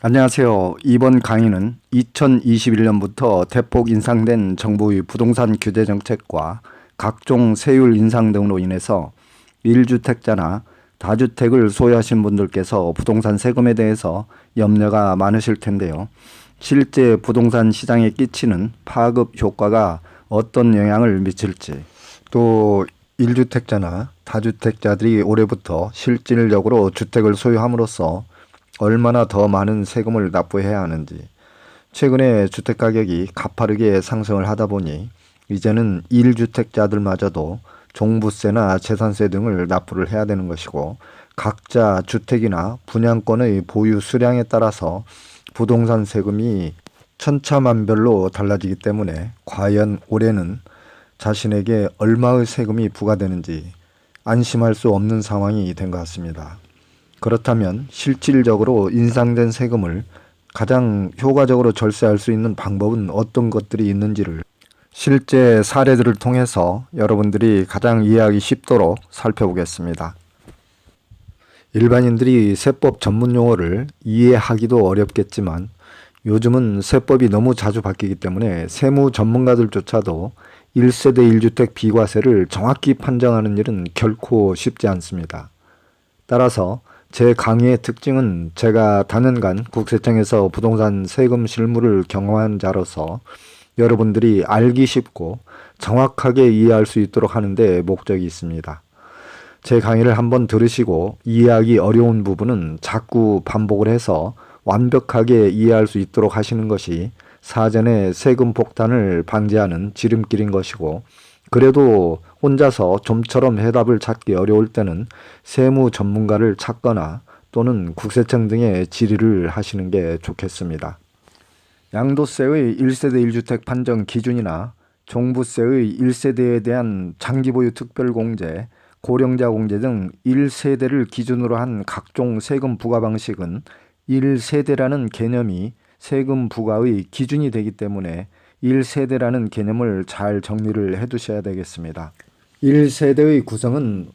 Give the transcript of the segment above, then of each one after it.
안녕하세요. 이번 강의는 2021년부터 대폭 인상된 정부의 부동산 규제 정책과 각종 세율 인상 등으로 인해서 1주택자나 다주택을 소유하신 분들께서 부동산 세금에 대해서 염려가 많으실 텐데요. 실제 부동산 시장에 끼치는 파급 효과가 어떤 영향을 미칠지 또 1주택자나 다주택자들이 올해부터 실질적으로 주택을 소유함으로써 얼마나 더 많은 세금을 납부해야 하는지 최근에 주택 가격이 가파르게 상승을 하다 보니 이제는 1주택자들마저도 종부세나 재산세 등을 납부를 해야 되는 것이고 각자 주택이나 분양권의 보유 수량에 따라서 부동산 세금이 천차만별로 달라지기 때문에 과연 올해는 자신에게 얼마의 세금이 부과되는지 안심할 수 없는 상황이 된 것 같습니다. 그렇다면 실질적으로 인상된 세금을 가장 효과적으로 절세할 수 있는 방법은 어떤 것들이 있는지를 실제 사례들을 통해서 여러분들이 가장 이해하기 쉽도록 살펴보겠습니다. 일반인들이 세법 전문 용어를 이해하기도 어렵겠지만 요즘은 세법이 너무 자주 바뀌기 때문에 세무 전문가들조차도 1세대 1주택 비과세를 정확히 판정하는 일은 결코 쉽지 않습니다. 따라서 제 강의의 특징은 제가 단연간 국세청에서 부동산 세금 실무를 경험한 자로서 여러분들이 알기 쉽고 정확하게 이해할 수 있도록 하는데 목적이 있습니다. 제 강의를 한번 들으시고 이해하기 어려운 부분은 자꾸 반복을 해서 완벽하게 이해할 수 있도록 하시는 것이 사전에 세금 폭탄을 방지하는 지름길인 것이고 그래도 혼자서 좀처럼 해답을 찾기 어려울 때는 세무 전문가를 찾거나 또는 국세청 등의 질의를 하시는 게 좋겠습니다. 양도세의 1세대 1주택 판정 기준이나 종부세의 1세대에 대한 장기보유 특별공제, 고령자 공제 등 1세대를 기준으로 한 각종 세금 부과 방식은 1세대라는 개념이 세금 부과의 기준이 되기 때문에 1세대라는 개념을 잘 정리를 해 두셔야 되겠습니다. 1세대의 구성은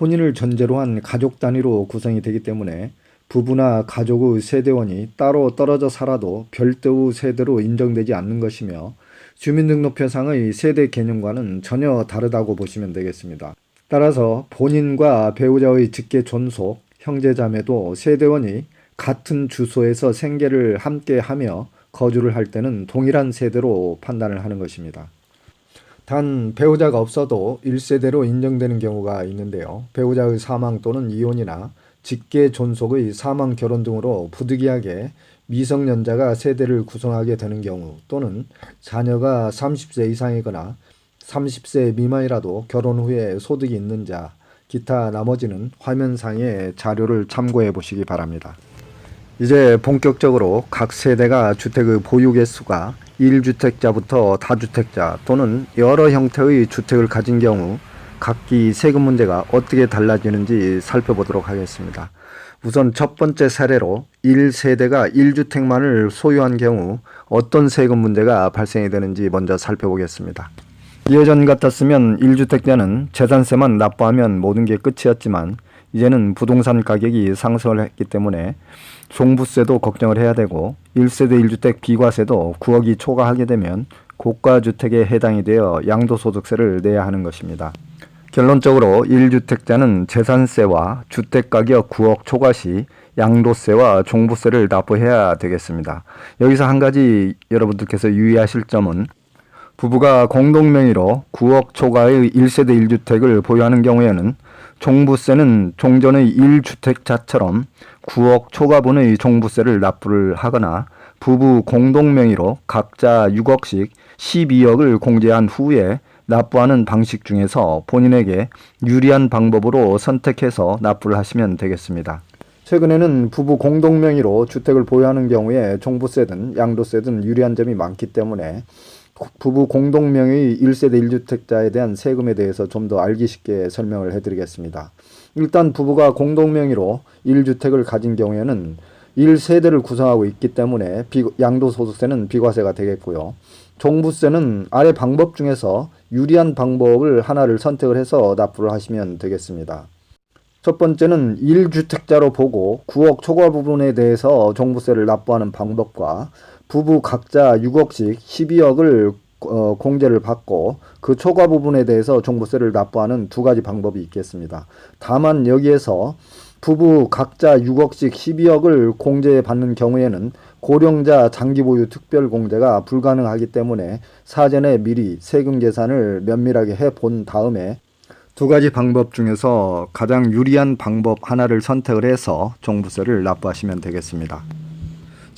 혼인을 전제로 한 가족 단위로 구성이 되기 때문에 부부나 가족의 세대원이 따로 떨어져 살아도 별도의 세대로 인정되지 않는 것이며 주민등록표상의 세대 개념과는 전혀 다르다고 보시면 되겠습니다. 따라서 본인과 배우자의 직계 존속, 형제자매도 세대원이 같은 주소에서 생계를 함께 하며 거주를 할 때는 동일한 세대로 판단을 하는 것입니다. 단 배우자가 없어도 1세대로 인정되는 경우가 있는데요. 배우자의 사망 또는 이혼이나 직계 존속의 사망 결혼 등으로 부득이하게 미성년자가 세대를 구성하게 되는 경우 또는 자녀가 30세 이상이거나 30세 미만이라도 결혼 후에 소득이 있는 자, 기타 나머지는 화면상의 자료를 참고해 보시기 바랍니다. 이제 본격적으로 각 세대가 주택의 보유 개수가 1주택자부터 다주택자 또는 여러 형태의 주택을 가진 경우 각기 세금 문제가 어떻게 달라지는지 살펴보도록 하겠습니다. 우선 첫 번째 사례로 1세대가 1주택만을 소유한 경우 어떤 세금 문제가 발생이 되는지 먼저 살펴보겠습니다. 예전 같았으면 1주택자는 재산세만 납부하면 모든 게 끝이었지만 이제는 부동산 가격이 상승을 했기 때문에 종부세도 걱정을 해야 되고 1세대 1주택 비과세도 9억이 초과하게 되면 고가주택에 해당이 되어 양도소득세를 내야 하는 것입니다. 결론적으로 1주택자는 재산세와 주택가격 9억 초과 시 양도세와 종부세를 납부해야 되겠습니다. 여기서 한 가지 여러분들께서 유의하실 점은 부부가 공동명의로 9억 초과의 1세대 1주택을 보유하는 경우에는 종부세는 종전의 1주택자처럼 9억 초과분의 종부세를 납부를 하거나 부부 공동 명의로 각자 6억씩 12억을 공제한 후에 납부하는 방식 중에서 본인에게 유리한 방법으로 선택해서 납부를 하시면 되겠습니다. 최근에는 부부 공동 명의로 주택을 보유하는 경우에 종부세든 양도세든 유리한 점이 많기 때문에 부부 공동명의 1세대 1주택자에 대한 세금에 대해서 좀 더 알기 쉽게 설명을 해드리겠습니다. 일단 부부가 공동명의로 1주택을 가진 경우에는 1세대를 구성하고 있기 때문에 비, 양도소득세는 비과세가 되겠고요. 종부세는 아래 방법 중에서 유리한 방법을 하나를 선택을 해서 납부를 하시면 되겠습니다. 첫 번째는 1주택자로 보고 9억 초과 부분에 대해서 종부세를 납부하는 방법과 부부 각자 6억씩 12억을 어, 공제를 받고 그 초과 부분에 대해서 종부세를 납부하는 두 가지 방법이 있겠습니다. 다만 여기에서 부부 각자 6억씩 12억을 공제받는 경우에는 고령자 장기 보유 특별 공제가 불가능하기 때문에 사전에 미리 세금 계산을 면밀하게 해 본 다음에 두 가지 방법 중에서 가장 유리한 방법 하나를 선택을 해서 종부세를 납부하시면 되겠습니다.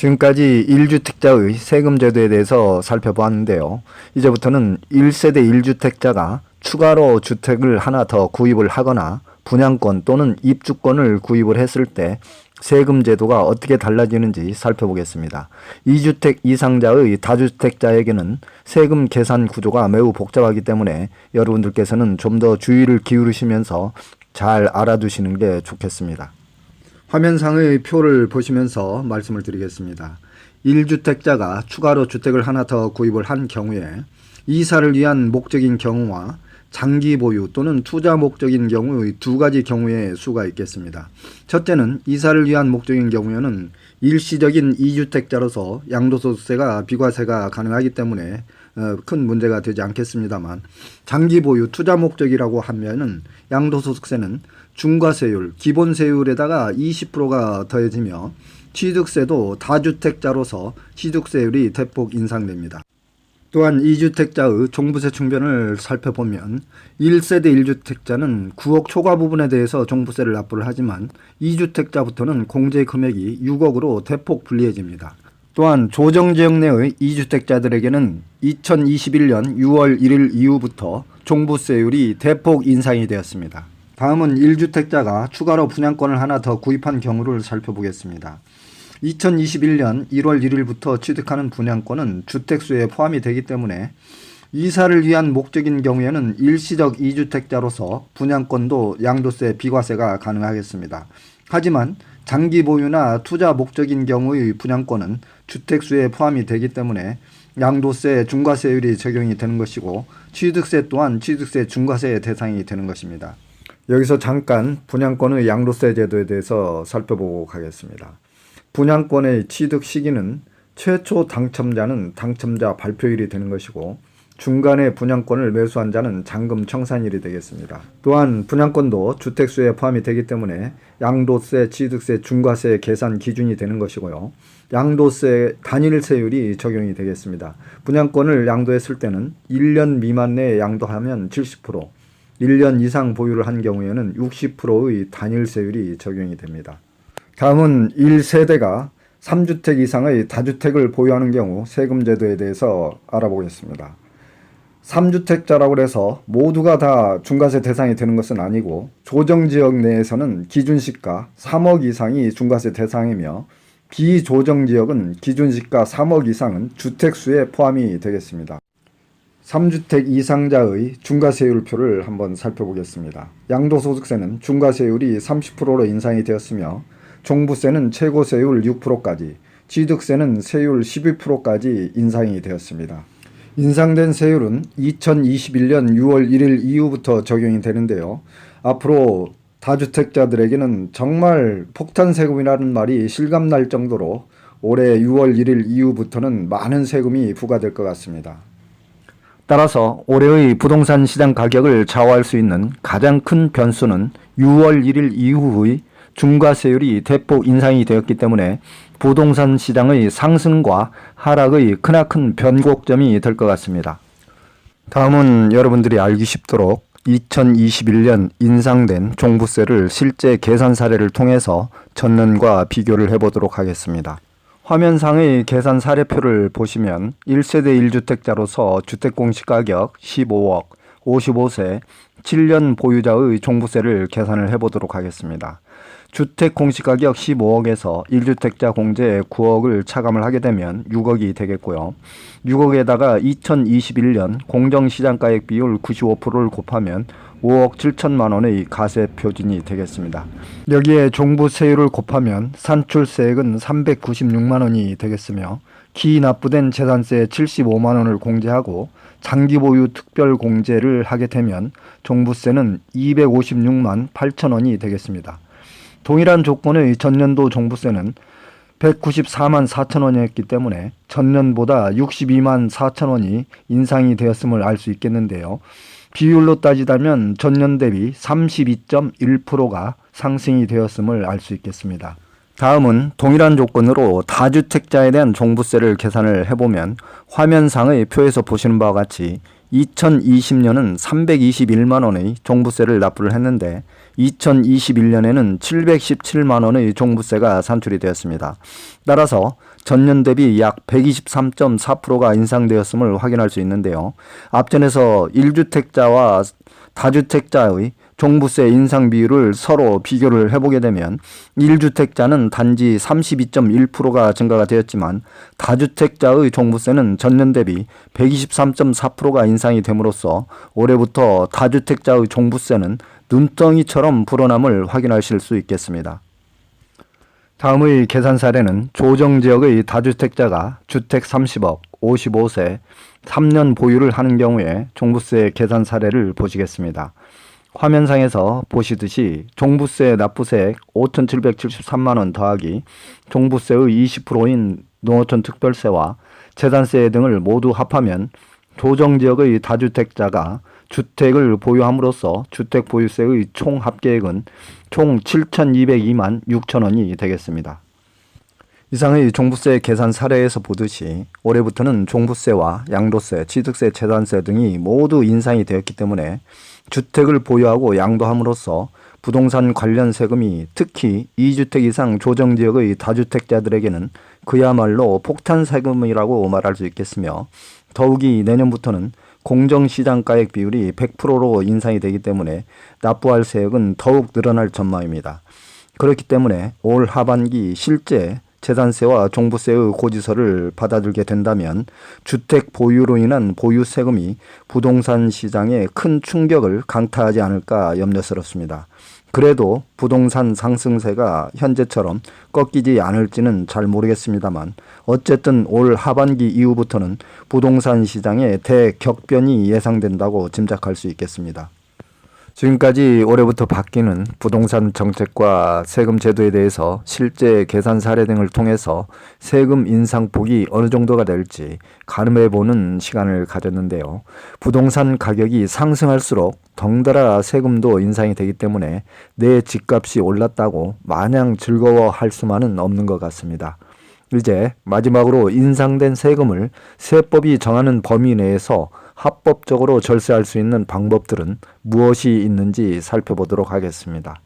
지금까지 1주택자의 세금 제도에 대해서 살펴보았는데요. 이제부터는 1세대 1주택자가 추가로 주택을 하나 더 구입을 하거나 분양권 또는 입주권을 구입을 했을 때 세금 제도가 어떻게 달라지는지 살펴보겠습니다. 2주택 이상자의 다주택자에게는 세금 계산 구조가 매우 복잡하기 때문에 여러분들께서는 좀 더 주의를 기울이시면서 잘 알아두시는 게 좋겠습니다. 화면상의 표를 보시면서 말씀을 드리겠습니다. 1주택자가 추가로 주택을 하나 더 구입을 한 경우에 이사를 위한 목적인 경우와 장기 보유 또는 투자 목적인 경우의 두 가지 경우의 수가 있겠습니다. 첫째는 이사를 위한 목적인 경우에는 일시적인 2주택자로서 양도소득세가 비과세가 가능하기 때문에 어, 큰 문제가 되지 않겠습니다만 장기 보유 투자 목적이라고 하면은 양도소득세는 중과세율, 기본세율에다가 20%가 더해지며 취득세도 다주택자로서 취득세율이 대폭 인상됩니다. 또한 2주택자의 종부세 충변을 살펴보면 1세대 1주택자는 9억 초과 부분에 대해서 종부세를 납부를 하지만 2주택자부터는 공제 금액이 6억으로 대폭 불리해집니다. 또한 조정지역 내의 2주택자들에게는 2021년 6월 1일 이후부터 종부세율이 대폭 인상이 되었습니다. 다음은 1주택자가 추가로 분양권을 하나 더 구입한 경우를 살펴보겠습니다. 2021년 1월 1일부터 취득하는 분양권은 주택수에 포함이 되기 때문에 이사를 위한 목적인 경우에는 일시적 2주택자로서 분양권도 양도세 비과세가 가능하겠습니다. 하지만 장기 보유나 투자 목적인 경우의 분양권은 주택수에 포함이 되기 때문에 양도세 중과세율이 적용이 되는 것이고 취득세 또한 취득세 중과세의 대상이 되는 것입니다. 여기서 잠깐 분양권의 양도세 제도에 대해서 살펴보고 가겠습니다. 분양권의 취득 시기는 최초 당첨자는 당첨자 발표일이 되는 것이고 중간에 분양권을 매수한 자는 잔금 청산일이 되겠습니다. 또한 분양권도 주택수에 포함이 되기 때문에 양도세, 취득세, 중과세 계산 기준이 되는 것이고요. 양도세 단일 세율이 적용이 되겠습니다. 분양권을 양도했을 때는 1년 미만 내에 양도하면 70%, 1년 이상 보유를 한 경우에는 60%의 단일세율이 적용이 됩니다. 다음은 1세대가 3주택 이상의 다주택을 보유하는 경우 세금 제도에 대해서 알아보겠습니다. 3주택자라고 해서 모두가 다 중과세 대상이 되는 것은 아니고 조정지역 내에서는 기준시가 3억 이상이 중과세 대상이며 비조정지역은 기준시가 3억 이상은 주택수에 포함이 되겠습니다. 3주택 이상자의 중과세율표를 한번 살펴보겠습니다. 양도소득세는 중과세율이 30%로 인상이 되었으며 종부세는 최고세율 6%까지, 취득세는 세율 12%까지 인상이 되었습니다. 인상된 세율은 2021년 6월 1일 이후부터 적용이 되는데요. 앞으로 다주택자들에게는 정말 폭탄 세금이라는 말이 실감날 정도로 올해 6월 1일 이후부터는 많은 세금이 부과될 것 같습니다. 따라서 올해의 부동산 시장 가격을 좌우할 수 있는 가장 큰 변수는 6월 1일 이후의 중과세율이 대폭 인상이 되었기 때문에 부동산 시장의 상승과 하락의 크나큰 변곡점이 될 것 같습니다. 다음은 여러분들이 알기 쉽도록 2021년 인상된 종부세를 실제 계산 사례를 통해서 전년과 비교를 해보도록 하겠습니다. 화면상의 계산 사례표를 보시면 1세대 1주택자로서 주택공시가격 15억, 55세, 7년 보유자의 종부세를 계산을 해보도록 하겠습니다. 주택 공시가격 15억에서 1주택자 공제 9억을 차감을 하게 되면 6억이 되겠고요. 6억에다가 2021년 공정시장가액 비율 95%를 곱하면 5억 7천만 원의 가세 표준이 되겠습니다. 여기에 종부세율을 곱하면 산출세액은 396만 원이 되겠으며 기 납부된 재산세 75만 원을 공제하고 장기 보유 특별 공제를 하게 되면 종부세는 256만 8천 원이 되겠습니다. 동일한 조건의 전년도 종부세는 194만 4천 원이었기 때문에 전년보다 62만 4천 원이 인상이 되었음을 알 수 있겠는데요. 비율로 따지자면 전년 대비 32.1%가 상승이 되었음을 알 수 있겠습니다. 다음은 동일한 조건으로 다주택자에 대한 종부세를 계산을 해보면 화면상의 표에서 보시는 바와 같이 2020년은 321만 원의 종부세를 납부를 했는데 2021년에는 717만 원의 종부세가 산출이 되었습니다. 따라서 전년 대비 약 123.4%가 인상되었음을 확인할 수 있는데요. 앞전에서 1주택자와 다주택자의 종부세 인상 비율을 서로 비교를 해보게 되면 1주택자는 단지 32.1%가 증가가 되었지만 다주택자의 종부세는 전년 대비 123.4%가 인상이 됨으로써 올해부터 다주택자의 종부세는 눈덩이처럼 불어남을 확인하실 수 있겠습니다. 다음의 계산 사례는 조정 지역의 다주택자가 주택 30억, 55세, 3년 보유를 하는 경우에 종부세 계산 사례를 보시겠습니다. 화면상에서 보시듯이 종부세 납부세액 5,773만 원 더하기 종부세의 20%인 농어촌 특별세와 재산세 등을 모두 합하면 조정 지역의 다주택자가 주택을 보유함으로써 주택 보유세의 총 합계액은 총 7,202만 6천 원이 되겠습니다. 이상의 종부세 계산 사례에서 보듯이 올해부터는 종부세와 양도세, 취득세, 재산세 등이 모두 인상이 되었기 때문에 주택을 보유하고 양도함으로써 부동산 관련 세금이 특히 2주택 이상 조정 지역의 다주택자들에게는 그야말로 폭탄 세금이라고 말할 수 있겠으며 더욱이 내년부터는 공정시장가액 비율이 100%로 인상이 되기 때문에 납부할 세액은 더욱 늘어날 전망입니다. 그렇기 때문에 올 하반기 실제 재산세와 종부세의 고지서를 받아들게 된다면 주택 보유로 인한 보유 세금이 부동산 시장에 큰 충격을 강타하지 않을까 염려스럽습니다. 그래도 부동산 상승세가 현재처럼 꺾이지 않을지는 잘 모르겠습니다만 어쨌든 올 하반기 이후부터는 부동산 시장에 대격변이 예상된다고 짐작할 수 있겠습니다. 지금까지 올해부터 바뀌는 부동산 정책과 세금 제도에 대해서 실제 계산 사례 등을 통해서 세금 인상폭이 어느 정도가 될지 가늠해 보는 시간을 가졌는데요. 부동산 가격이 상승할수록 덩달아 세금도 인상이 되기 때문에 내 집값이 올랐다고 마냥 즐거워할 수만은 없는 것 같습니다. 이제 마지막으로 인상된 세금을 세법이 정하는 범위 내에서 합법적으로 절세할 수 있는 방법들은 무엇이 있는지 살펴보도록 하겠습니다.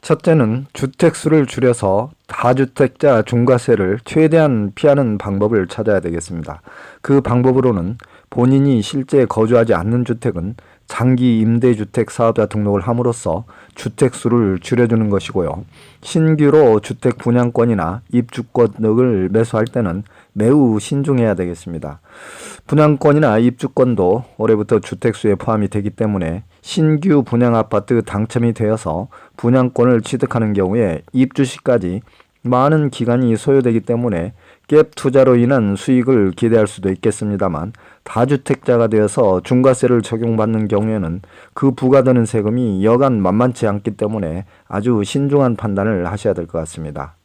첫째는 주택수를 줄여서 다주택자 중과세를 최대한 피하는 방법을 찾아야 되겠습니다. 그 방법으로는 본인이 실제 거주하지 않는 주택은 장기 임대주택 사업자 등록을 함으로써 주택 수를 줄여주는 것이고요. 신규로 주택 분양권이나 입주권 등을 매수할 때는 매우 신중해야 되겠습니다. 분양권이나 입주권도 올해부터 주택 수에 포함이 되기 때문에 신규 분양 아파트 당첨이 되어서 분양권을 취득하는 경우에 입주 시까지 많은 기간이 소요되기 때문에 갭 투자로 인한 수익을 기대할 수도 있겠습니다만 다주택자가 되어서 중과세를 적용받는 경우에는 그 부과되는 세금이 여간 만만치 않기 때문에 아주 신중한 판단을 하셔야 될 것 같습니다.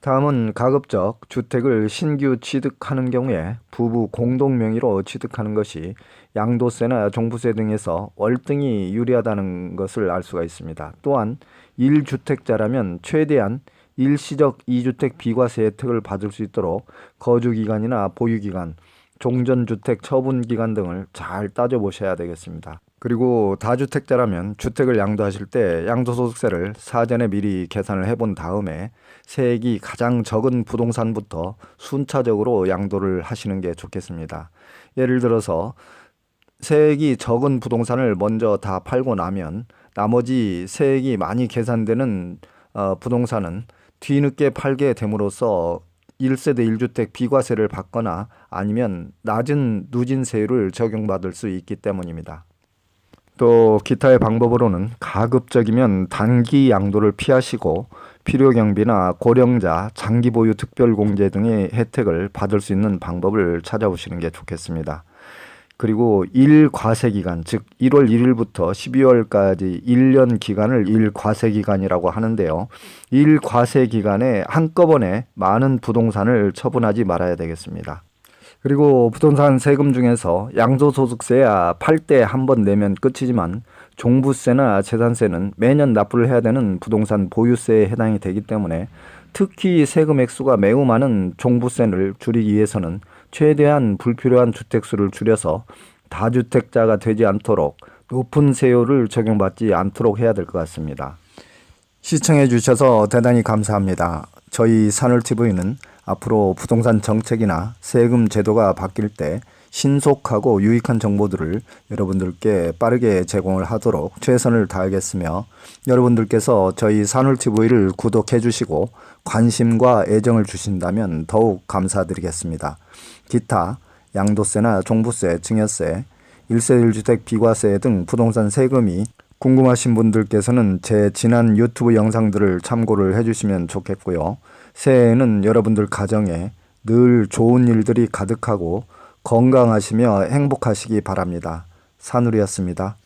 다음은 가급적 주택을 신규 취득하는 경우에 부부 공동 명의로 취득하는 것이 양도세나 종부세 등에서 월등히 유리하다는 것을 알 수가 있습니다. 또한 1주택자라면 최대한 일시적 2주택 비과세 혜택을 받을 수 있도록 거주기간이나 보유기간, 종전주택 처분 기간 등을 잘 따져보셔야 되겠습니다. 그리고 다주택자라면 주택을 양도하실 때 양도소득세를 사전에 미리 계산을 해본 다음에 세액이 가장 적은 부동산부터 순차적으로 양도를 하시는 게 좋겠습니다. 예를 들어서 세액이 적은 부동산을 먼저 다 팔고 나면 나머지 세액이 많이 계산되는 어, 부동산은 뒤늦게 팔게 됨으로써 1세대 1주택 비과세를 받거나 아니면 낮은 누진세율을 적용받을 수 있기 때문입니다. 또 기타의 방법으로는 가급적이면 단기 양도를 피하시고 필요 경비나 고령자, 장기 보유 특별 공제 등의 혜택을 받을 수 있는 방법을 찾아보시는 게 좋겠습니다. 그리고 일과세 기간, 즉 1월 1일부터 12월까지 1년 기간을 일과세 기간이라고 하는데요. 일과세 기간에 한꺼번에 많은 부동산을 처분하지 말아야 되겠습니다. 그리고 부동산 세금 중에서 양도소득세야 팔때한번 내면 끝이지만 종부세나 재산세는 매년 납부를 해야 되는 부동산 보유세에 해당이 되기 때문에 특히 세금 액수가 매우 많은 종부세를 줄이기 위해서는 최대한 불필요한 주택수를 줄여서 다주택자가 되지 않도록 높은 세율을 적용받지 않도록 해야 될 것 같습니다. 시청해 주셔서 대단히 감사합니다. 저희 산울TV는 앞으로 부동산 정책이나 세금 제도가 바뀔 때 신속하고 유익한 정보들을 여러분들께 빠르게 제공을 하도록 최선을 다하겠으며 여러분들께서 저희 산울TV를 구독해 주시고 관심과 애정을 주신다면 더욱 감사드리겠습니다. 기타 양도세나 종부세, 증여세, 1세 1주택 비과세 등 부동산 세금이 궁금하신 분들께서는 제 지난 유튜브 영상들을 참고를 해주시면 좋겠고요. 새해에는 여러분들 가정에 늘 좋은 일들이 가득하고 건강하시며 행복하시기 바랍니다. 산울이었습니다.